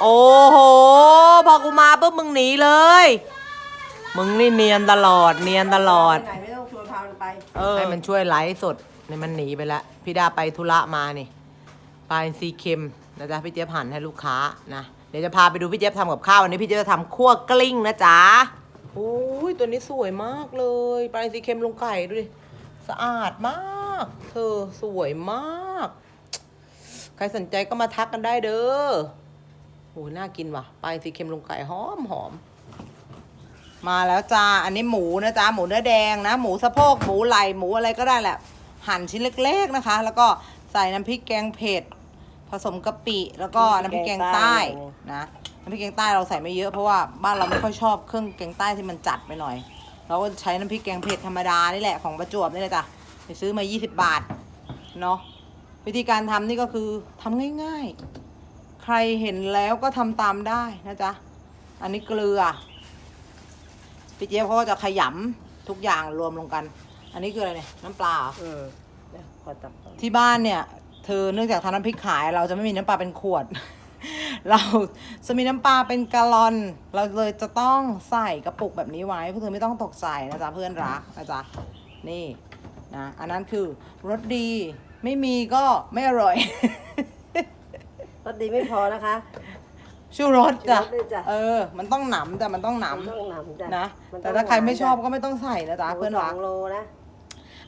โอ้โห พอกูมาปุ๊บมึงหนีเลย มึงนี่เนียนตลอด เนียนตลอด ไหนไม่ต้องชวนพามันไปให้มันช่วยไลฟ์สดนี่มันหนีไปแล้วพี่ดาไปธุระมานี่ปลาอินทรีเค็มนะจ๊ะพี่เจี๊ยบหั่นให้ลูกค้านะเดี๋ยวจะพาไปดูพี่เจี๊ยบทำกับข้าววันนี้พี่เจี๊ยบจะทำคั่วกลิ้งนะจ๊ะโอ้ยตัวนี้สวยมากเลยปลาอินทรีเค็มลงไก่ดูดิสะอาดมาก เธอสวยมาก ใครสนใจก็มาทักกันได้เด้อ โอ้ยน่ากินว่ะปลาอินทรีเค็มลงไก่หอมหอม มาแล้วจ้า อันนี้หมูนะจ๊ะหมูเนื้อแดงนะ หมูสะโพก หมูไหล่ หมูอะไรก็ได้แหละ หั่นชิ้นเล็กๆนะคะ แล้วก็ใส่น้ำพริกแกงเผ็ด ผสมกะปิ แล้วก็น้ำพริกแกงใต้นะ น้ำพริกแกงใต้เราใส่ไม่เยอะเพราะว่าบ้านเราไม่ค่อยชอบเครื่องแกงใต้ที่มันจัดไปหน่อย เราก็ใช้น้ำพริกแกงเผ็ดธรรมดานี่แหละของประจวบนี่แหละจ้ะ ไปซื้อมา 20 บาท เนาะ วิธีการทำนี่ก็คือทำง่าย ๆ ใครเห็นแล้วก็ทำตามได้นะจ๊ะ อันนี้เกลือพี่เจี๊ยบเขาก็จะขยำทุกอย่างรวมลงกัน อันนี้คืออะไรเนี่ยน้ำปลาเหรอเออเดี๋ยวขอตับก่อนที่บ้านเนี่ย เธอเนื่องจากทำน้ำพริกขาย เราจะไม่มีน้ำปลาเป็นขวด เราจะมีน้ำปลาเป็นกะลอน เราเลยจะต้องใส่กระปุกแบบนี้ไว้เพื่อเธอไม่ต้องตกใจนะจ๊ะเพื่อนรักนะจ๊ะนี่นะอันนั้นคือรสดีไม่มีก็ไม่อร่อย รสดีไม่พอนะคะ ชูรสจ้ะ ชูรสด้วยจ้ะ เออ มันต้องหนำแต่มันต้องหนมันต้องหนำจ้ะำนะมันแต่องถ้าใครไม่ชอบหวานก็ไม่ต้องใส่นะจ๊ะจ้ะเพื่อนหมูสอรักงโลนะ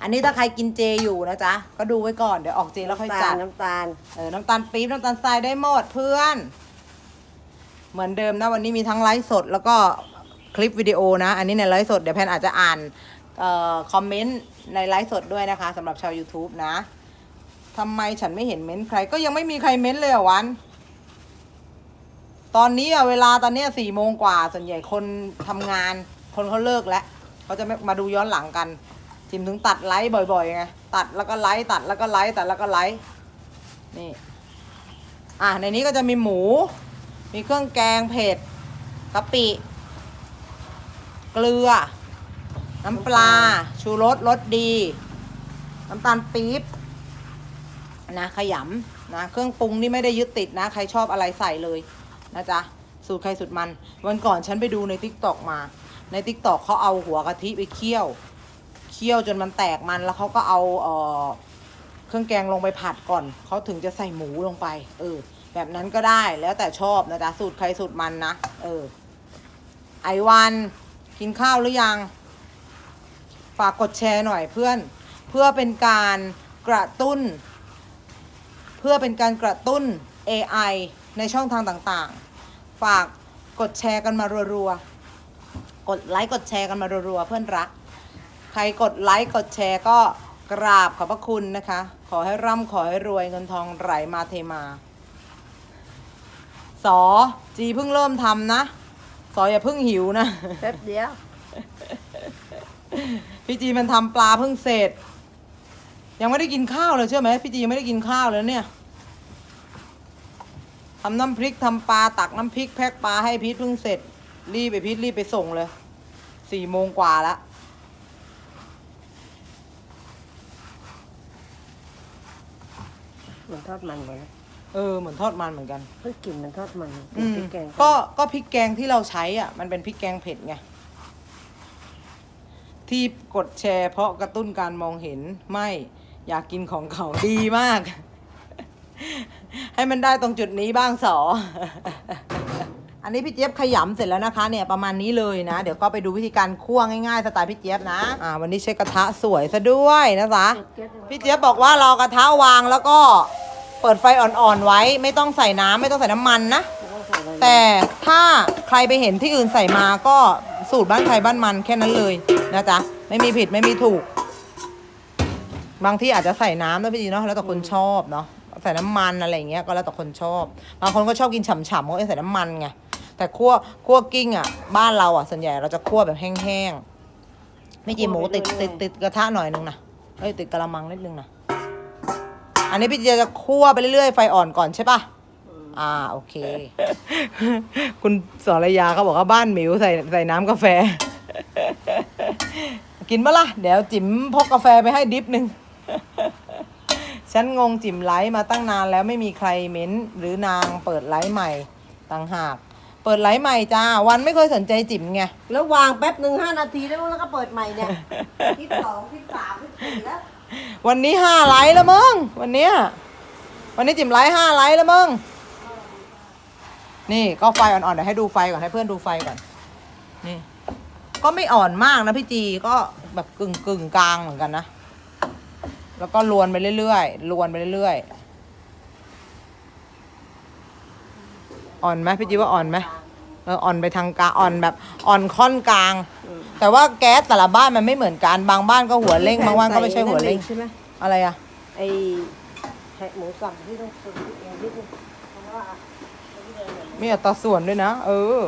อันนี้ถ้าใครกินเจอยู่นะจ๊ะ ก็ดูไว้ก่อน เดี๋ยวออกเจแล้วค่อยน้ำตาจัลดน้ำตาลเออ น้ำตาลปี๊บ น้ำตาลทรายได้หมดเพื่อน เหมือนเดิมนะ วันนี้มีทั้งไลฟ์สด แล้วก็คลิปวิดีโอนะ อันนี้ในไลฟ์สด เดี๋ยวแพนอาจจะอ่านเอ่อคอมเมนต์ในไลฟ์สดด้วยนะคะสำหรับชาว YouTube นะ ทำไมฉันไม่เห็นเม้นต์ใคร ก็ยังไม่มีใครเม้นต์เลยอะวัน ตอนนี้อะเวลาตอนเนี้สี่โมงกว่าส่วนใหญ่คนทำงาน คนเขาเลิกแล้วเขาจะไม่มาดูย้อนหลังกัน จิมถึงตัดไลฟ์บ่อยๆไงตัดแล้วก็ไลฟ์ตัดแล้วก็ไลฟ์ตัดแล้วก็ไลฟ์นี่อะในนี้ก็จะมีหมู มีเครื่องแกงเผ็ดกะปิ เกลือ น้ำปลา ชูรสรสดี น้ำตาลปี๊บ นะขยำนะเครื่องปรุงนี่ไม่ได้ยึดติดนะ ใครชอบอะไรใส่เลยนะจ๊ะสูตรใครสูตรมัน วันก่อนฉันไปดูในทิกตอกมา ในทิกตอกเขาเอาหัวกะทิไปเคี่ยวเคี่ยวจนมันแตกมันแล้วเขาก็เอาเออเครื่องแกงลงไปผัดก่อนเขาถึงจะใส่หมูลงไป เออ แบบนั้นก็ได้แล้วแต่ชอบนะจ๊ะสูตรใครสูตรมันนะเออ ไอวันกินข้าวหรือยัง ฝากกดแชร์หน่อยเพื่อน เพื่อเป็นการกระตุ้น พื่อเป็นการกระตุ้น AI ในช่องทางต่างๆ ฝากกดแชร์กันมารัวๆ กดไลค์กดแชร์กันมารัวๆ เพื่อนรัก ใครกดไลค์กดแชร์ก็กราบขอบพระคุณนะคะ ขอให้ร่ำขอให้รวยเงินทองไหลมาเทมา สอจีเพิ่งเริ่มทำนะ สออย่าเพิ่งหิวนะ แป๊บเดียว พี่จีมันทำปลาเพิ่งเสร็จ ยังไม่ได้กินข้าวเลยเชื่อไหมพี่จียังไม่ได้กินข้าวเลยเนี่ย ทำน้ำพริกทำปลาตักน้ำพริกแพ็คปลาให้พีทเพิ่งเสร็จ รีบไปพีทรีบไปส่งเลยสี่โมงกว่าแล้วเหมือนทอดมันเลยนะเออเหมือนทอดมันเหมือนกันเพิ่งกินมันทอดมันอืมพริกแกงก็ก็พริกแกงที่เราใช้อะ มันเป็นพริกแกงเผ็ดไงที่กดแชร์เพราะกระตุ้นการมองเห็นไม่อยากกินของเขาดีมาก ให้มันได้ตรงจุดนี้บ้างสอ อันนี้พี่เจี๊ยบขยำเสร็จแล้วนะคะเนี่ยประมาณนี้เลยนะ เดี๋ยวก็ไปดูวิธีการคั่วง่ายๆสไตล์พี่เจี๊ยบนะอ่าวันนี้ใช้กระทะสวยซะด้วยนะจ๊ะพี่เจี๊ยบบอกว่ารอกระทะวางแล้วก็เปิดไฟอ่อนๆไว้ ไม่ต้องใส่น้ำไม่ต้องใส่น้ำมันนะไม่ต้องใส่อะไรแต่ถ้าใครไปเห็นที่อื่นใส่มาก็สูตรบ้านใครบ้านมันแค่นั้นเลยนะจ๊ะไม่มีผิดไม่มีถูก บางที่อาจจะใส่น้ำนะพี่จีเนาะแล้วแต่คนชอบเนาะ ใส่น้ำมันอะไรอย่างเงี้ยก็แล้วแต่คนชอบ บางคนก็ชอบกินฉ่ำๆก็ใส่น้ำมันไงแต่คั่วคั่วกิ้งอะ บ้านเราอะส่วนใหญ่เราจะคั่วแบบแห้งๆไม่จีหมูติดติดติดกระทะหน่อยนึงนะเอ้ยติดกระมังนิดนึงนะอันนี้พี่จีจะคั่วไปเรื่อยๆไฟอ่อนก่อนใช่ปะอ่าโอเค คุณสรยาเขาบอกว่าบ้านหมิวใส่ใส่น้ำกาแฟ กินปะล่ะเดี๋ยวจิ๋มพกกาแฟไปให้ดิฟหนึ่ง ฉันงงจิ๋มไลฟ์มาตั้งนานแล้วไม่มีใครเม้นหรือนางเปิดไลฟ์ใหม่ต่างหาก เปิดไลฟ์ใหม่จ้า วันไม่เคยสนใจจิ๋มไง แล้ววางแป๊บหนึ่งห้านาทีแล้วแล้วก็เปิดใหม่เนี่ยคลิปสองคลิปสามคลิปสี่แล้ววันนี้ห้าไลฟ์แล้วมึงวันเนี้ยวันนี้จิ๋มไลฟ์ห้าไลฟ์แล้วมึงนี่ก็ไฟอ่อนๆเดี๋ยวให้ดูไฟก่อนให้เพื่อนดูไฟก่อน นี่ ก็ไม่อ่อนมากนะพี่จีก็แบบกึ่งกึ่งๆกลางเหมือนกันนะ แล้วก็ลวนไปเรื่อยๆลวนไปเรื่อยๆอ่อนไหมพี่จีว่าอ่อนไหมเอออ่อนไปทางกลางอ่อนแบบอ่อนค่อนกลาง แต่ว่าแก๊สแต่ละบ้านมันไม่เหมือนกันบางบ้านก็หัวเร่งบางบ้านก็ไม่ใช่หัวเร่งใช่ไหมอะไรอะไอ้แหะหมูสับที่ต้องซื้อเองนิดนึงเพราะว่ามีอัตราส่วนด้วยนะ เออ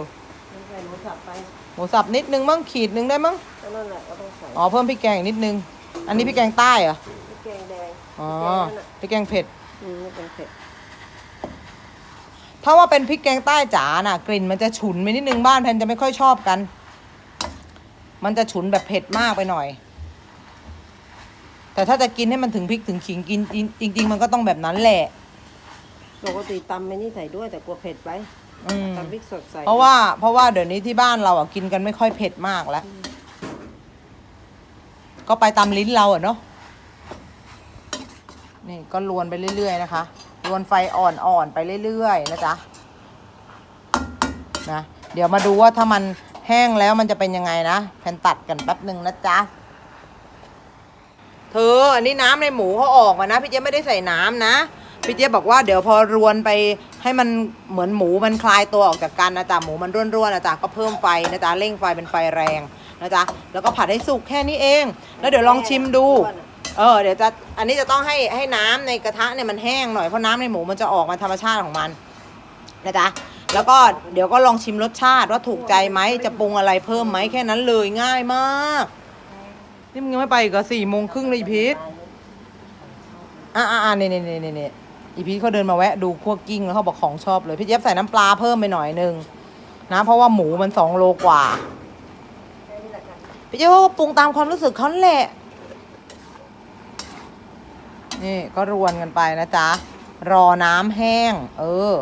มันใส่หมูสับไปหมูสับนิดนึงมั้งขีดนึงได้มั้งก็นั่นแหละก็ต้องใส่อ๋อเพิ่มพริกแกงอีกนิดนึง อันนี้พริกแกงใต้เหรอ อ๋อพริกแกงนั่นน่ะพริกแกงเผ็ด อืมนี่เป็นเผ็ดถ้าว่าเป็นพริกแกงใต้จ๋าน่ะ กลิ่นมันจะฉุนไปนิดนึงบ้านแพนจะไม่ค่อยชอบกัน มันจะฉุนแบบเผ็ดมากไปหน่อย แต่ถ้าจะกินให้มันถึงพริกถึงขิงกินจริง ๆ มันก็ต้องแบบนั้นแหละ ปกติตำไม่นี่ใส่ด้วยแต่กลัวเผ็ดไปอืม ตำพริกสดใส่เพราะว่าเพราะว่าเดี๋ยวนี้ที่บ้านเราอะกินกันไม่ค่อยเผ็ดมากแล้ว ก็ไปตามลิ้นเราอะเนาะ นี่ก็ลวนไปเรื่อย ๆ นะคะ ลวนไฟอ่อนๆไปเรื่อย ๆ นะจ๊ะนะเดี๋ยวมาดูว่าถ้ามันแห้งแล้วมันจะเป็นยังไงนะแพนตัดกันแป๊บหนึ่งนะจ๊ะเธออันนี้น้ำในหมูเขาออกมานะพี่เจ๊ไม่ได้ใส่น้ำนะพี่เจ๊บอกว่าเดี๋ยวพอรวนไปให้มันเหมือนหมูมันคลายตัวออกจากกันนะจ๊ะหมูมันร่วนๆนะจ๊ะก็เพิ่มไฟนะจ๊ะเร่งไฟเป็นไฟแรงนะจ๊ะแล้วก็ผัดให้สุกแค่นี้เอง แล้วเดี๋ยวลองชิมดู เออเดี๋ยวจะอันนี้จะต้องให้ให้น้ำในกระทะเนี่ยมันแห้งหน่อยเพราะน้ำในหมูมันจะออกมาธรรมชาติของมันนะจ๊ะแล้วก็เดี๋ยวก็ลองชิมรสชาติว่าถูกใจไหมจะปรุงอะไรเพิ่มไหมแค่นั้นเลยง่ายมากนี่มึงยังไม่ไปอีกเหรอสี่โมงครึ่งเลยพีทอ่าอ่าเนี่ยเนี่ยเนี่ยเนี่ยอีพีทเขาเดินมาแวะดูคั่วกิ้งแล้วเขาบอกของชอบเลยพี่เจี๊ยบใส่น้ำปลาเพิ่มไปหน่อยนึงนะเพราะว่าหมูมันสองโลกว่าพี่เจี๊ยบเขาก็ปรุงตามความรู้สึกเขาแหละ นี่ก็รวนกันไปนะจ๊ะ รอน้ำแห้ง เออ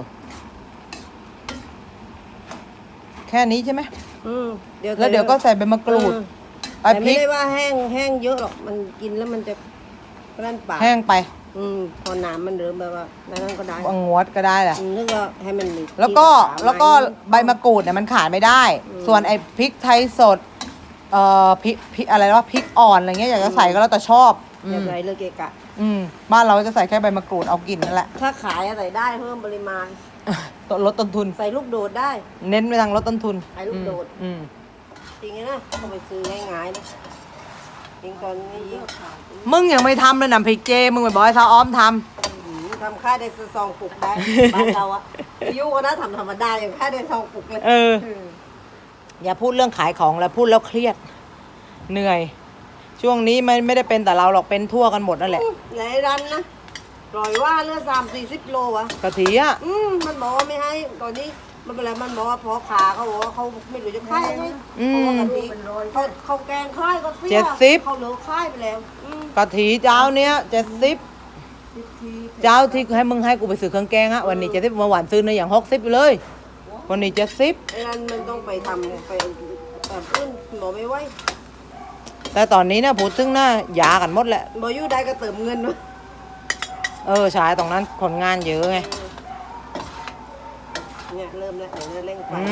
แค่นี้ใช่ไหม อืมเดี๋ยวแล้วเดี๋ยวก็ใส่ใบมะกรูดอืมไปแต่พไม่ริกได้ว่าแห้งแห้งเยอะหรอกมันกินแล้วมันจะรั่นปากแห้งไปอืมพอน้ำมันเริ่มแบบว่านั่นก็ได้บางงวดก็ได้แหละ อืมนึกว่าให้มันมีแล้วก็ที่แล้วก็ไม้ใบมะกรูดเนี่ยมันขาดไม่ได้ อืมส่วนไอ้พริกไทยสด เอ่อพริกพริกอะไรวะพริกอ่อนอะไรเงี้ยอยากจะใส่ก็แล้วแต่ชอบอือย่ามใส่เลยเกะกะ อืม บ้านเราจะใส่แค่ใบมะกรูดเอากลิ่นนั่นแหละถ้าขายอะใส่ได้เพิ่มปริมาณ ลดต้นทุน ใส่ลูกโดดได้ เน้นไปทางลดต้นทุนใส่ลูกโดด อืมจริงๆนะเขาไปซื้อง่ายๆนะจริงตอนนี้ยิ่งมึงยังไม่ทำเลยน้ำพริกเจ มึงไปบอกให้ซาอ้อมทำหืมทำค่ายได้ซองปลุกได้ บ้านเราอะยุก็นะทำธรรมดาอย่างค่ายได้ซองปลุกเลยเออ อืมอย่าพูดเรื่องขายของแล้วพูดแล้วเครียด เหนื่อย ช่วงนี้ไม่ไม่ได้เป็นแต่เราหรอกเป็นทั่วกันหมดนั่นแหละ ไหนรันนะปล่อยว่าเลือดสามสี่สิบโลวะกะทิอะอืมมันบอกว่าไม่ให้ตอนนี้มันเป็นไรมันบอกว่าพอขาเขาบอกว่าเขาไม่รู้จะค่ายไงอืเพราะมว่ากะทิเขาเขาแกงค่ายก็เสียเจ็ดสิบเขาเหลือค่ายไปแล้วอืมกะทิเจ้าเนี้ยเจ็ดสิบเจ้าที่ให้มึงให้กูไปซื้อเครื่องแกงอะวันนี้เจ็ดสิบเมื่อวานซื้อในอย่างหกสิบเลย วันนี้เจ็ดสิบไอ้นั่นมันต้องไปทำไปแบบขึ้นบอกไม่ไหว แต่ตอนนี้เนี่ยพูดถึงนะยากันหมดแหละบอกอยู่ได้ก็เติมเงินด้วยเออใช่ตรงนั้นคนงานเยอะไง เนี่ยเริ่มแล้วเดี๋ยวจะเร่งไฟอื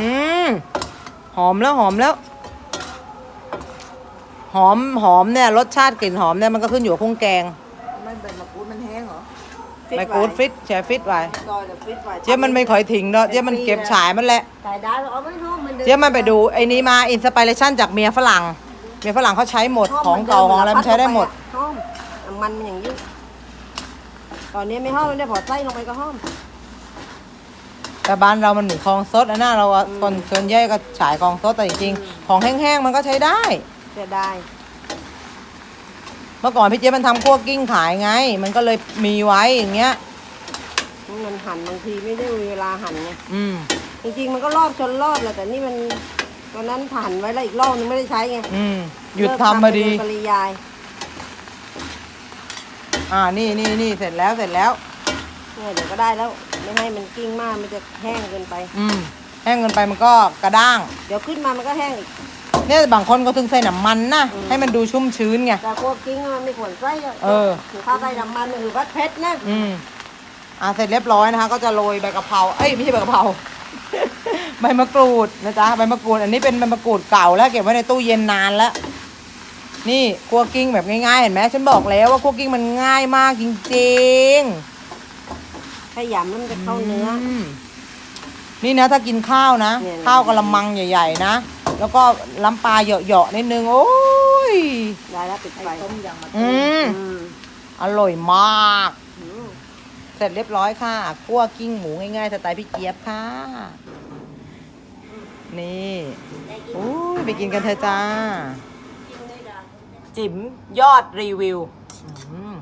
ม หอมแล้วหอมแล้ว หอมหอมเนี่ยรสชาติกลิ่นหอมเนี่ยมันก็ขึ้นอยู่กับเครื่องแกงมันเป็นมะกรูดมันแห้งเหรอไมโครฟิตแช่ฟิตไว้ซอยแบบฟิตไว้เจ๊ยบมันไม่ค่อยทิ้งเนาะเจ๊ยบมันเก็บฉายมันแหละขายได้หรอเอาไม่ท้องมันดิเจ๊ยบมันไปดูไอ้นี้มาอินสปิเรชันจากเมียฝรั่ง เมียฝรั่งเขาใช้หมดของเก่าของอะไรมันใช้ได้หมดห้อมมันมันอย่างนี้ตอนนี้ไม่ห้อมไม่ได้พอใส่ลงไปก็ห้อมแต่บ้านเรามันเหมือนคลองซดนะหน้าเราอะคนส่วนใหญ่ก็ฉายคลองซดแต่จริงๆของแห้งๆมันก็ใช้ได้จะได้ เมื่อก่อนพี่เจ๊ยบมันทำคั่วกิ้งขายไง มันก็เลยมีไว้อย่างเงี้ยมันหั่นบางทีไม่ได้มีเวลาหั่นไงอืมจริงๆมันก็รอบจนรอบแหละแต่นี่มัน ตอนนั้นหั่นไว้แล้วอีกรอบนึงไม่ได้ใช้ไงอืมหยุดทำพอดี เลิกทำไปโยปริยาย อ่านี่นี่นี่เสร็จแล้วเสร็จแล้ว เนี่ยเดี๋ยวก็ได้แล้ว ไม่ให้มันกิ้งมากมันจะแห้งเกินไป อืมแห้งเกินไปมันก็กระด้าง เดี๋ยวขึ้นมามันก็แห้งอีก เนี่ยบางคนก็ถึงใส่น้ำมันนะอืม ให้มันดูชุ่มชื้นไง แต่พวกกิ้งมันไม่ควรใส่ะเออ ถือข้าวใส่น้ำมันหรือว่าเพชรนะอืมอ่าเสร็จเรียบร้อยนะคะ ก็จะโรยใบกะเพราเอ้ยไม่ใช่ใบกะเพรา ใบมะกรูดนะจ๊ะใบมะกรูด อันนี้เป็นใบมะกรูดเก่าแล้วเก็บไว้ในตู้เย็นนานแล้ว นี่คั่วกิ้งแบบง่ายๆเห็นไหมฉันบอกแล้วว่าคั่วกิ้งมันง่ายมากจริงๆถ้าหยำแล้วมันจะเข้าเนื้ออมนี่นะถ้ากินข้าวนะ เนี่ย ข้าวกระมังใหญ่ ๆ นะ แล้วก็ล้ำปลาเหยาะๆนิดนึง โอ้ย ได้แล้วปิดไฟต้มยำมาอืม อืมอร่อยมาก อืมเสร็จเรียบร้อยค่ะคั่วกิ้งหมูง่ายๆสไตล์พี่เจี๊ยบค่ะ นี่อุ้ยไปกินกันเถอะจ้า จิ๋มยอดรีวิวอืม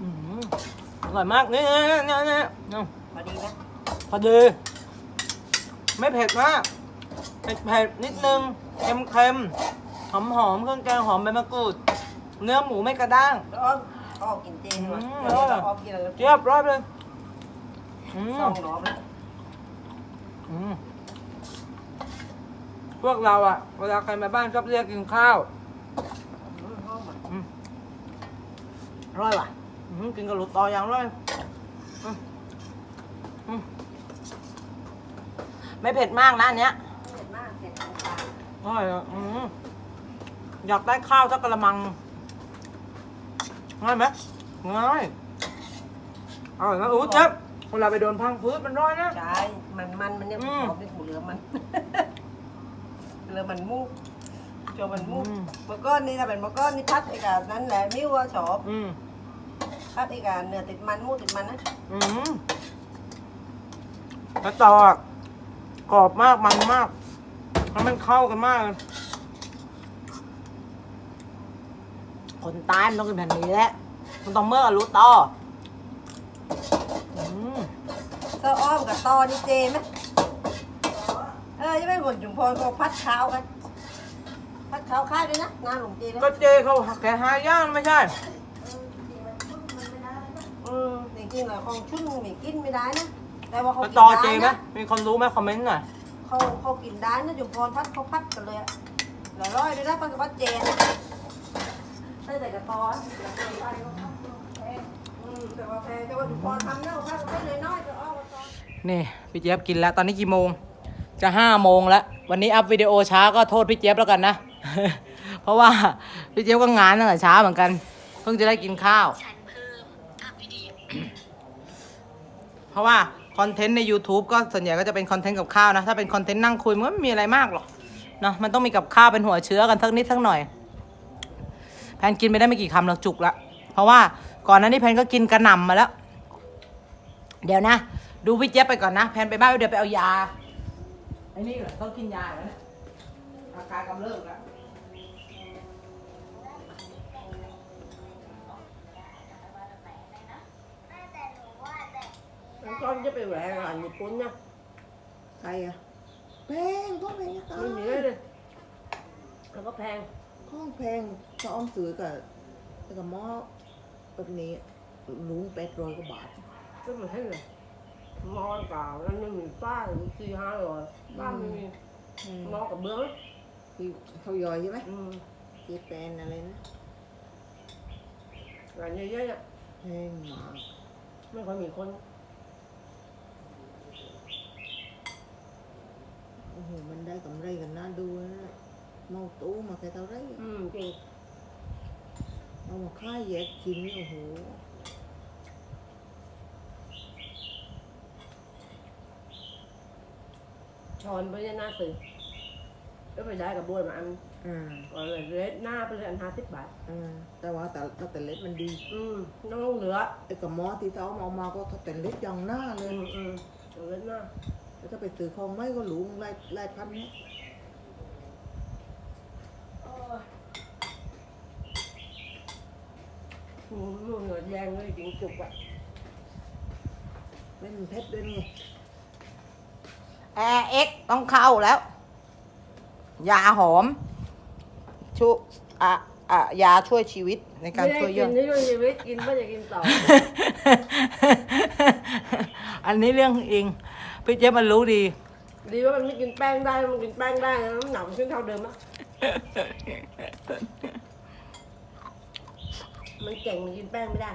อืมอร่อยมากนี่นี่นี่นี่นี่พอดีนะพอดี ไม่เผ็ดมากเผ็ดเผ็ดนิดนึงเค็มเค็มหอมหอมเครื่องแกงหอมใบมะกรูด เนื้อหมูไม่กระด้าง แล้วอ้อมอ้อมกินเจนวะอืม เดี๋ยวเราอ้อมกินอะไรเรียบร้อยเลยอืม สองหลอมแล้วอืม พวกเราอะเวลาใครมาบ้านชอบเรียกกินข้าวอืมหอมอะอืมอร่อยว่ะอืมกินกับหลุดต่ออย่างเลยอืมอืมไม่เผ็ดมากนะอันเนี้ยเผ็ดมากเผ็ดกลางอร่อยอะอืมอยากได้ข้าวสักกระมังง่ายไหมง่ายอร่อยนะอู้เจ็บเวลาไปโดนพังพื้นมันร้อยนะๆใช่ มันมันมันเนี่ยอืม หอมเป็นหมูเหลือมัน เหลือมันมุกโจมันมุกอืมเมื่อก้อนนี่ถ้าเป็นเมื่อก้อนนี่พัดอีกอะนั้นแหละมิ้วว่าชอบอืมพัดอีกอะเนื้อติดมันหมูติดมันนะอืมแล้วต่อกกรอบมากมันมากแล้วมันเข้ากันมากเลยคนตายมันต้องกินแผ่นนี้แหละมันต้องเมื่อรู้ต่ออืม ต้ออ้อมกับตอนี่เจไหมเออยังไม่หมดจุมพรก็พัดขากันพัดขาค่ายด้วยนะงานหลวงเจเลยก็เจเขาแค่หาย่างไม่ใช่อืมจริงๆแล้วของชุนมีกินไม่ได้นะแต่ว่าเขาแล้วกินต่อเจได้ไหมนะมีคนรู้ไหมคอมเมนต์หน่อยเขาเขากินได้นะจุมพรพัดเขาพัดกันเลยหลายร้อยด้วยนะพัดกับพัดเจนะได้แต่กระตอแต่กระตอไปก็พัดแพงอืมแต่ว่าแพงแต่ว่าจุมพรทำเน่าพัดก็ได้น้อยน้อมกระตอ นี่พี่เจี๊ยบกินแล้ว ตอนนี้กี่โมง จะห้าโมงแล้ว วันนี้อัพวิดีโอช้าก็โทษพี่เจี๊ยบแล้วกันนะ เพราะว่าพี่เจี๊ยบก็งานตั้งแต่เช้าเหมือนกัน เพิ่งจะได้กินข้าว เพราะว่าคอนเทนต์ใน YouTube ก็ส่วนใหญ่ก็จะเป็นคอนเทนต์กับข้าวนะ ถ้าเป็นคอนเทนต์นั่งคุยมันก็ไม่มีอะไรมากหรอกเนาะมันต้องมีกับข้าวเป็นหัวเชื้อกันสักนิดสักหน่อย แพนกินไม่ได้ไม่กี่คำหรอกจุกละ เพราะว่าก่อนหน้านี้แพนก็กินกระหน่ำมาแล้ว เดี๋ยวนะ ดูพี่เจี๊ยบไปก่อนนะ แพนไปบ้านเดี๋ยวไปเอายาไอ้นี่เหรอต้องกินยาแล้วเนี่ยอาการกำเริบแล้วแล้วก้อนจะไปแหวกอาหารญี่ปุ่นนะใครอะแพงก็แพงจะตายไม่มีเลยเลยแล้วก็แพงข้องแพงถ้าอ้อมซื้อกับกับหม้อแบบนี้ลุงแปดร้อยกว่าบาทก็ไม่ให้เลย มอนเปล่าแล้วไม่มีป้าหรือสี่ห้าร้อยบ้านไม่มีมอกับเบื้องที่เขาย่อยใช่ไหมอืมเจแปนอะไรนะร้านเยอะๆเนี่ยแพงมากไม่ค่อยมีคนโอ้โหมันได้กำไรกันน่าดูนะเมาตู้มาแค่เท่าไรอืมจริงเอามาค่ายแยกชิ้นโอ้โห ช้อนไปเนี่ยหน้าสื่อก็ไปได้กับบัวมาอันอ่าก่อนเลยเลสหน้าไปเลยอันห้าสิบบาท อ่าแต่ว่าแต่แต่แต่เล็ดมันดีอืมน้องเหลือ ไอ้กับหม้อที่เขาเอามาก็แต่เล็ดอย่างหน้าเลอืยมอืมเลสหน้าแล้วถ้าไปซื้อของไม่ก็หลุงไล่ไล่พันเนี่ยอืมนู่นเหนือแดงเลยจริงจุกอะเป็นเพชรด้วยนี่ แอร์เอ็กต้องเข้าแล้ว ยาหอมชุอะออะยาช่วยชีวิตในการไม่ได้ช่วยกิย่นนที่ช่วยชีวิตกินไม่จะกินต่อ อันนี้เรื่องเองพี่เจ๊มันรู้ดี ดีว่ามันไม่กินแป้งได้ มันกินแป้งได้นะน้ำหนักมันขึ้นเท่าเดิมอะมันเก่งมันกินแป้งไม่ได้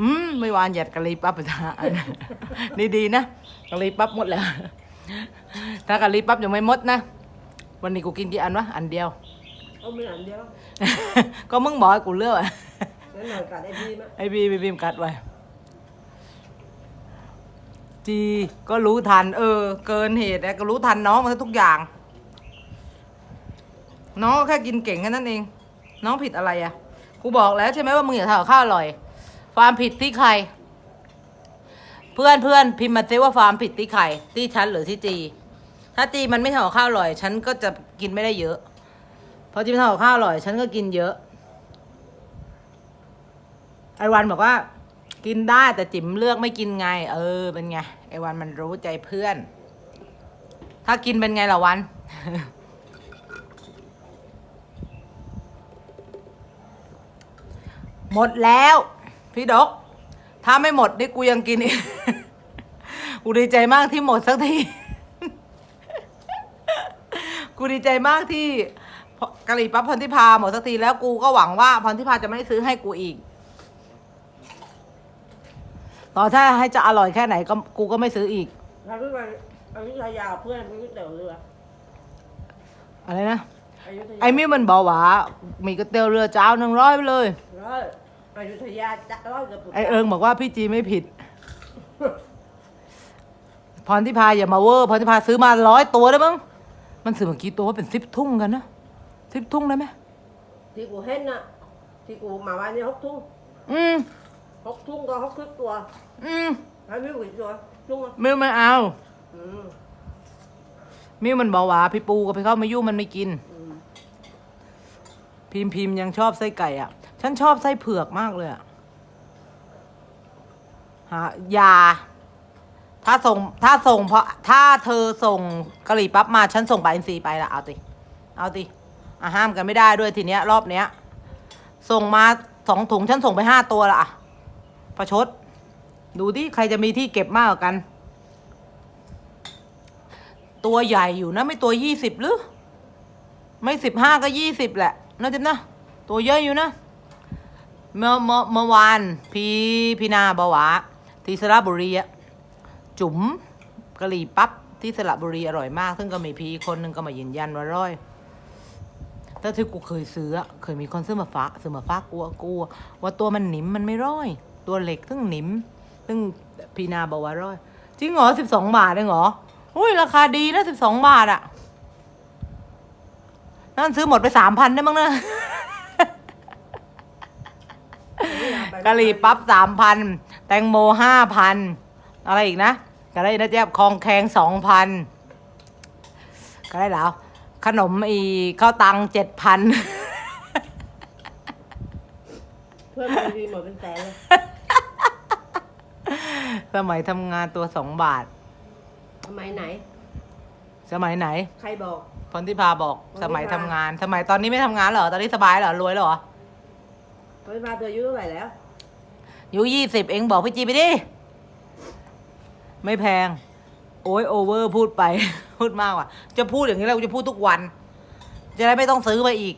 อืมไม่วานหยัดกะลีปั๊บไปทาอันนั้นนี่ดีนะกะลีปั๊บหมดแล้ว ถ้ากะลีปั๊บยังไม่หมดนะ วันนี้กูกินกี่อันวะ อันเดียว เอาไม่หนานเดียวก็มึงบอกให้กูเลือกอะงั้นหน่อยกัดไอ้พีมะไอบีบีบีมกัดไว้จีก็รู้ทัน เออ เกินเหตุนะก็รู้ทันน้องมาทุกอย่าง น้องก็แค่กินเก่งแค่นั้นเอง น้องผิดอะไรอะกูบอกแล้วใช่ไหมว่ามึงอย่าทำกับข้าวอร่อย ความผิดที่ใคร เพื่อนเพื่อนพิมพ์มาซิว่าความผิดที่ใครที่ฉันหรือที่จี ถ้าจีมันไม่ทำกับข้าวอร่อย ฉันก็จะกินไม่ได้เยอะ พอจีมันทำกับข้าวอร่อย ฉันก็กินเยอะ ไอวันบอกว่า กินได้แต่จิ๋มเลือกไม่กินไง เออ เป็นไง ไอวันมันรู้ใจเพื่อน ถ้ากินเป็นไงล่ะวันหมดแล้ว พี่ดก ถ้าไม่หมดนี่กูยังกินอีกกูดีใจมากที่หมดสักที กูดีใจมากที่กะหรี่ปั๊บพรทิพาหมดสักทีแล้วกูก็หวังว่าพรทิพาจะไม่ซื้อให้กูอีกต่อถ้าให้จะอร่อยแค่ไหนก็กูก็ไม่ซื้ออีกถ้าพี่ไปอยุธยาเพื่อนไปก๋วยเตี๋ยวเรืออะไรนะอยุธยาไอ้มิวมันบอกว่ามีก๋วยเตี๋ยวเรือเจ้าหนึ่งร้อยไปเลยร้อย อยุธยาจะร้อยกับปุตไอเอิงบอกว่าพี่จีไม่ผิด พรทิพาอย่ามาเวอร์พรทิพาซื้อมาร้อยตัวได้มั้งมันซื้อมากี่ตัวเป็นสิบทุ่งกันนะสิบทุ่งได้ไหมที่กูเห็นน่ะที่กูมาวันนี้หกทุ่งอืมหกทุ่งก็หกสิบตัว อืมให้ไม่กี่ตัวทุ่งอะมิวไม่เอาอืมมิวมันบอกว่าพี่ปูกับพี่เข้ามายุ่งมันไม่กินอืมพิมพ์พิมพ์ยังชอบไส้ไก่อะ ฉันชอบไส้เผือกมากเลยอะหายาถ้าส่ง ถ้าส่งเพราะ ถ้าเธอส่งกะหรี่ปั๊บมาฉันส่งปลาอินทรีไปละเอาติ เอาติอะห้ามกันไม่ได้ด้วยทีเนี้ย รอบเนี้ย ส่งมาสองถุงฉันส่งไปห้าตัวละอะประชด ดูดิใครจะมีที่เก็บมากกว่ากัน ตัวใหญ่อยู่นะ ไม่ตัวยี่สิบหรือ ไม่สิบห้าก็ยี่สิบแหละนะจิ๊บนะ ตัวเยอะอยู่นะ เมื่อเมื่อเมื่อวานพี่พี่นาบอกว่าที่สระบุรีอะจุ๋มกะหรี่ปั๊บที่สระบุรีอร่อยมาก ซึ่งก็มีพี่คนหนึ่งก็มายืนยันว่าอร่อยแต่ที่กูเคยซื้อเคยมีคนซื้อมาฝากซื้อมาฝากกูอะกูอะว่าตัวมันหนิมมันไม่ร่อย ตัวเหล็กซึ่งหนิม ซึ่งพี่นาบอกว่าร่อย จริงเหรอสิบสองบาทเองเหรออุ้ยราคาดีนะสิบสองบาทอะนั่นซื้อหมดไปสามพันได้มั้งนะ กะหรี่ปั๊บสามพันแตงโมห้าพันอะไรอีกนะก็ได้นะเจ๊ยบคองแคงสองพันก็ได้แล้ว ขนมอีข้าวตังเจ็ดพันเพื่อนมันดีหมดเป็นแสนเลยสมัยทำงานตัวสองบาท ทำไมไหน สมัยไหน ใครบอก พรทิพาบอกพรทิพาสมัยทำงาน สมัยตอนนี้ไม่ทำงานเหรอ ตอนนี้สบายเหรอ รวยเหรอ ไม่มาเธออายุเท่าไหร่แล้วอยู่ยี่สิบเองบอกพี่จีไปดิ ไม่แพง โอ้ยโอเวอร์พูดไป พูดมากว่ะ จะพูดอย่างนี้แล้วกูจะพูดทุกวัน จะได้ไม่ต้องซื้อมาอีก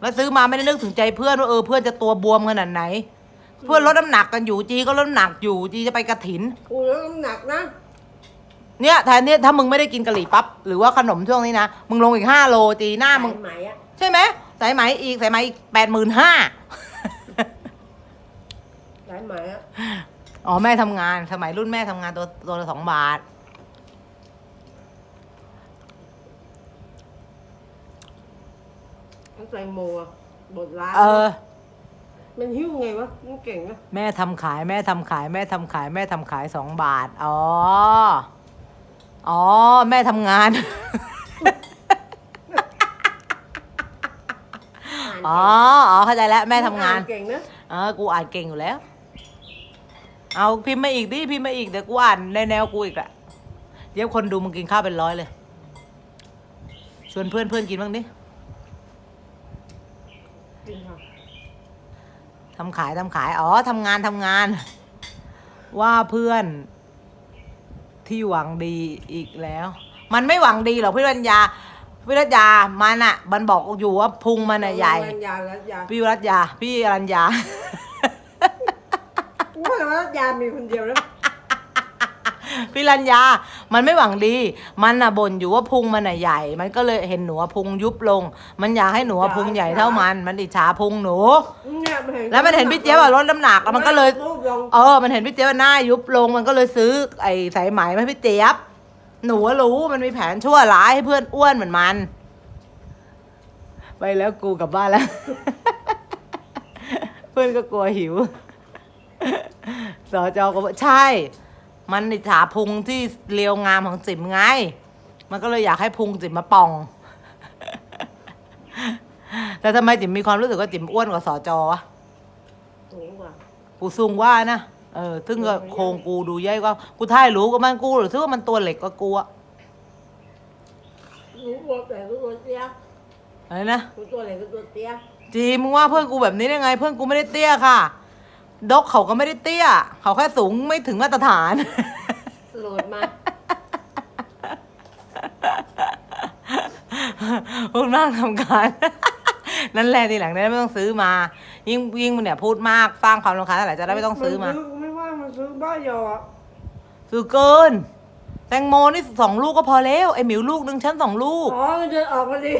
แล้วซื้อมาไม่ได้นึกถึงใจเพื่อนว่าเออเพื่อนจะตัวบวมขนาดไหน เพื่อนลดน้ำหนักกันอยู่จีก็ลดน้ำหนักอยู่จีจะไปกระถิน กูลดน้ำหนักนะเนี่ยแทนเนี่ยถ้ามึงไม่ได้กินกะหรี่ปั๊บหรือว่าขนมช่วงนี้นะ มึงลงอีกห้าโลจีหน้ามึงสายไหมอะใช่ไหมสายไหมอีกสายไหมอีกแปดหมื่นห้า สายไหมอะอ๋อแม่ทำงาน สมัยรุ่นแม่ทำงานตัวตัวละสองบาทมันแตงโมอะบดร้านเออ มันหิ้วไงวะมันเก่งนะแม่ทำขายแม่ทำขายแม่ทำขาย แม่ทำขายสองบาท อ๋อ อ๋อ แม่ทำงาน อ่านอ๋อ อ๋อเข้าใจแล้วแม่ทำงานเก่งนะ เออ กูอ่านเก่งอยู่แล้ว เอาพิมพ์มาอีกดิพิมพ์มาอีกเดี๋ยวกูอ่านในแนวกูอีกอะเดี๋ยวคนดูมึงกินข้าวเป็นร้อยเลย ชวนเพื่อนเพื่อนกินบ้างดิทำขายทำขาย อ๋อทำงานทำงาน ว่าเพื่อนที่หวังดีอีกแล้ว มันไม่หวังดีหรอกพี่รัญญาพี่รัญญามันอะมันบอกอยู่ว่าพุงมันอะใหญ่รัญญารัญญาพี่รัญญาพี่รัญญา ว่าแต่ว่ารัญญามีคนเดียวแล้ว พี่รัญญา มันไม่หวังดี มันน่ะบ่นอยู่ว่าพุงมันน่ะใหญ่ มันก็เลยเห็นหนูว่าพุงยุบลง มันอยากให้หนูว่าพุงใหญ่เท่ามัน มันอิจฉาพุงหนู เนี่ยมันเห็นแล้วมันเห็นพี่เจี๊ยบอะลดน้ำหนักแล้วมันก็เลย รูปลงเออ มันเห็นพี่เจี๊ยบหน้ายุบลง มันก็เลยซื้อไอ้สายไหมมาให้พี่เจี๊ยบ หนูว่ารู้มันมีแผนชั่วร้ายให้เพื่อนอ้วนเหมือนมัน ไปแล้วกูกลับบ้านแล้ว เพื่อนก็กลัวหิว สจก็บอกใช่ มันอิจฉาพุงที่เรียวงามของจิ๋มไง มันก็เลยอยากให้พุงจิ๋มมาป่อง แต่ทำไมจิ๋มมีความรู้สึกว่าจิ๋มอ้วนกว่าสจวะสูงกว่ากูซุงว่านะ เออ ซึ่งก็โครงกูดูใหญ่กว่า กูท่ายรู้ก็มันกูหรือซึ่งว่ามันตัวเหล็กกว่ากูอะรู้ตัวแต่รู้ตัวเตี้ยอะไรนะรู้ตัวอะไรรู้ตัวเตี้ยจีมึงว่าเพื่อนกูแบบนี้ได้ไง เพื่อนกูไม่ได้เตี้ยค่ะ ดกเขาก็ไม่ได้เตี้ย เขาแค่สูงไม่ถึงมาตรฐาน โหลดมา พวกนั่งทำการ นั่นแหละทีหลังได้ไม่ต้องซื้อมา ยิ่งยิ่งมึงเนี่ยพูดมากสร้างความรำคาญเท่าไหร่จะได้ไม่ต้องซื้อมานไม่ว่ามันซื้อบ้ายออะซื้อเกิน แตงโมนี่สองลูกก็พอแล้วไอหมิวลูกนึงฉันสองลูก อ๋อมันเดินออกมาดิ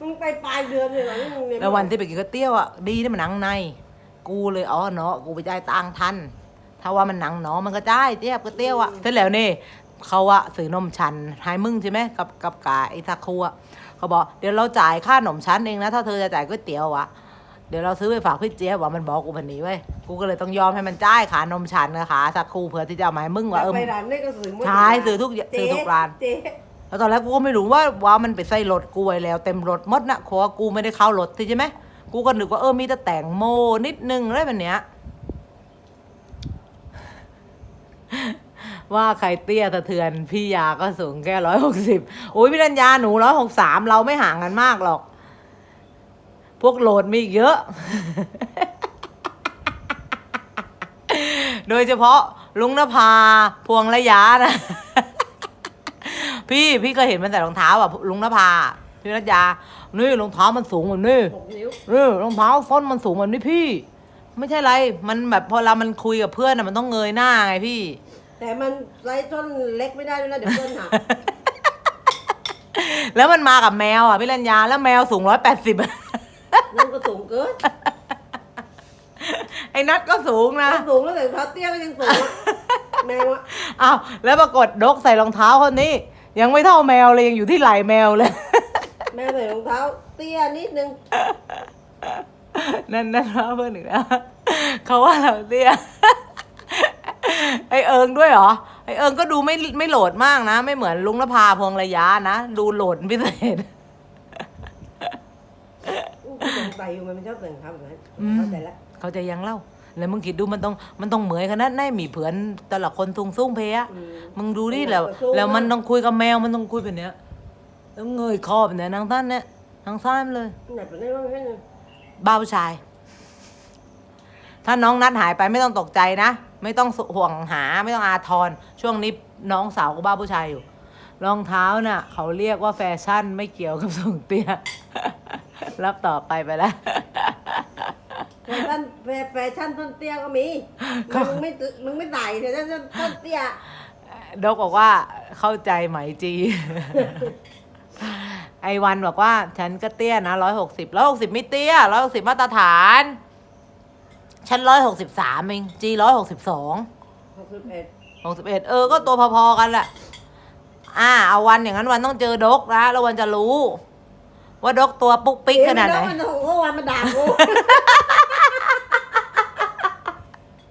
มึงไปปลายเดือนเลยเหรอนี่มึงเนี่ยแล้ววันที่ไปกินก๋วยเตี๋ยวอะดีที่มันหนังใน กูเลยอ๋อเนาะกูไปจ่ายตังค์ทัน ถ้าว่ามันหนังเนาะมันก็จ่ายเตี้ยก๋วยเตี๋ยวอะเสร็จแล้วนี่เขาอะซื้อนมชันให้มึงใช่ไหมกับกับกาไอ้ทาคูอะเขาบอกเดี๋ยวเราจ่ายค่านมชันเองนะถ้าเธอจะจ่ายก๋วยเตี๋ยวอะเดี๋ยวเราซื้อไปฝากพี่เจี๊ยบว่ามันบอกกูพันนี้เว้ยกูก็เลยต้องยอมให้มันจ่ายขานมชันกับขาทาคูเผื่อที่จะเอามาให้มึงว่าเออ ไปร้านนี่ก็ซื้อหมดใช่ซื้อทุกอย่างซื้อทุกร้าน เจ๊แล้วตอนแรกกูก็ไม่รู้ว่าว่ามันไปใส่รถกูไว้แล้ว เต็มรถหมดนะเพราะว่ากูไม่ได้เข้ารถใช่ไหม กูก็นึกว่าเออมีแต่แต่งโมนิดนึงอะไรแบบเนี้ยว่าใครเตี้ยสะเทือนพี่ยาก็สูงแค่ร้อยหกสิบโอ้ยพี่รัญญาหนูร้อยหกสามเราไม่ห่างกันมากหรอก พวกโหลดมีเยอะ โดยเฉพาะลุงนภาพวงระยะนะ พี่พี่เคยเห็นมันใส่รองเท้าอะลุงนภาพี่รัตยา นี่รองเท้ามันสูงแบบนี้หกนิ้วนี่รองเท้าส้นมันสูงแบบนี้พี่ ไม่ใช่ไร มันแบบพอเรามันคุยกับเพื่อนอะมันต้องเงยหน้าไงพี่ แต่มันไซส์ต้นเล็กไม่ได้ด้วยนะเดี๋ยวเพื่อนหักแล้วมันมากับแมวอะพี่รัญญาแล้วแมวสูงร้อยแปดสิบนั่นก็สูงเกินไอ้นัดก็สูงนะสูงแล้วแต่เท้าเตี้ยก็ยังสูงอะแมวอะอ้าวแล้วปรากฏดกใส่รองเท้าคนนี้ ยังไม่เท่าแมวเลยยังอยู่ที่ไหล่แมวเลย แมวใส่รองเท้าเตี้ยนิดนึง นั่นนั่นว่าเพื่อนหนึ่งนะเขาว่าเราเตี้ยไอเอิงด้วยเหรอไอเอิงก็ดูไม่ไม่โหลดมากนะ ไม่เหมือนลุงนภาพวงระยะนะ ดูโหลดพิเศษอู้กูสงสัยอยู่มันมันชอบแต่งเท้าแบบนั้นอืมเข้าใจแล้วเขาใจะยังเล่าแล้วมึงคิดดูมันต้องมันต้องเหมือนขนาดไหนมีเผือนแต่ละคนซุงซุ่งเพะอืมมึงดูดิแล้วมันสู้แล้วมันมากต้องคุยกับแมวมันต้องคุยแบบเนี้ย แล้วเงยคอแบบเนี้ยนางท่านเนี่ยนางซ้ายมันเลย ไหนเป็นได้บ้างแค่นึงบ้าผู้ชาย ถ้าน้องนัดหายไปไม่ต้องตกใจนะ ไม่ต้องห่วงหาไม่ต้องอาทร ช่วงนี้น้องสาวก็บ้าผู้ชายอยู่ รองเท้าน่ะ เขาเรียกว่าแฟชั่นไม่เกี่ยวกับส่งเตี้ย รับต่อไปไปแล้ว แฟชั่นแฟแฟชั่นต้นเตี้ยก็มี ก็ มึงไม่ตึมึงไม่ใส่แต่ถ้าต้นเตี้ย ดกบอกว่าเข้าใจไหมจี ไอวันบอกว่า ฉันก็เตี้ยนะร้อยหกสิบร้อยหกสิบไม่เตี้ยร้อยหกสิบมาตรฐาน ฉันร้อยหกสิบสามเองจีร้อยหกสิบสองหกสิบเอ็ดหกสิบเอ็ดเออ ก็ตัวพอๆกันแหละอ่า เอาวันอย่างนั้นวันต้องเจอดกนะแล้ววันจะรู้ ว่าดกตัวปุ๊กปิ๊กขนาดไหนมันโอ้โหวันมาด่ากู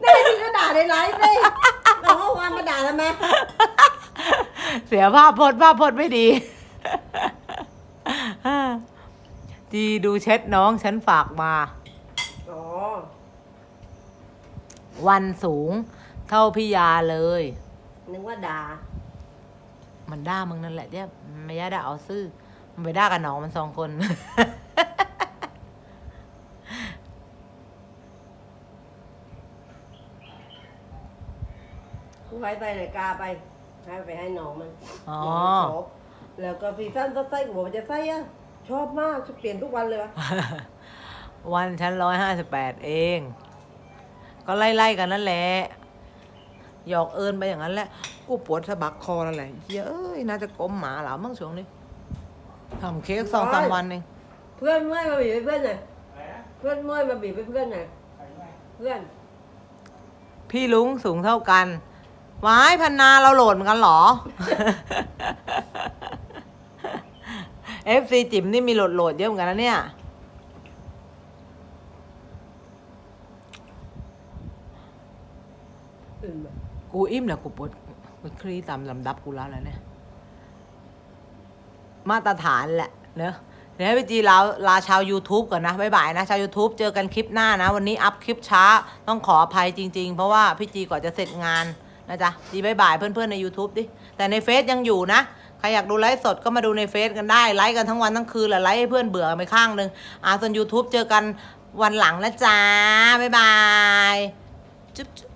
นี่ที่ก็ด่าในไลฟ์สิโอ้โหวันมาด่าทำไมเสียภาพพจน์ภาพพจน์ไม่ดี จีดูเช็ดน้องฉันฝากมา อ๋วันสูง เท่าพิยาเลย นึกว่าด่า มันด่ามึงนั่นแหละเจ๊ยไม่ย่าด่าเอาซื้อมันไปด่ากับน้องมันสองคน กูให้ไปไหนกาไป ให้ไปให้น้องมันอ๋อ้ แล้วก็ซีซั่นก็ใส่กูบอกว่าจะใส่อะชอบมากเปลี่ยนทุกวันเลยวะวันชั้นร้อยห้าสิบแปดเอง ก็ไล่ๆกันนั่นแหละหยอกเอิญไปอย่างนั้นแหละ กูปวดสะบักคอแล้วแหละเหี้ยเอ้ยน่าจะกลมหมาเหรอมั่งช่วงนี้ทำเค้กสองสามวันเองเพื่อนเมื่อยมาบีบให้เพื่อนหน่อยเพื่อนเมื่อยมาบีบให้เพื่อนหน่อยเพื่อน พี่ลุงสูงเท่ากันว้ายพันนาเราโหลดเหมือนกันเหรอ FC จิ๋มนี่มีโหลดโหลดเยอะเหมือนกันนะเนี่ยอื่นแบบกูอิ่มแล้วกูปวดกูคลี่ตามลำดับกูแล้วแหละเนี่ย มาตรฐานแหละเนอะเดี๋ยวพี่จีลาลาชาว YouTube ก่อนนะบ๊ายบายนะ ชาว YouTube เจอกันคลิปหน้านะ วันนี้อัพคลิปช้าต้องขออภัยจริง ๆ เพราะว่าพี่จีก่อนจะเสร็จงานนะจ๊ะจีบ๊ายบายเพื่อนๆใน YouTube ดิ แต่ในเฟซยังอยู่นะ ใครอยากดูไลฟ์สดก็มาดูในเฟซกันได้ ไลฟ์กันทั้งวันทั้งคืนแหละไลฟ์ให้เพื่อนเบื่อไปข้างหนึ่งอ่าส่วน YouTube เจอกันวันหลังนะจ๊ะบ๊ายบายจุ๊บจุ๊บ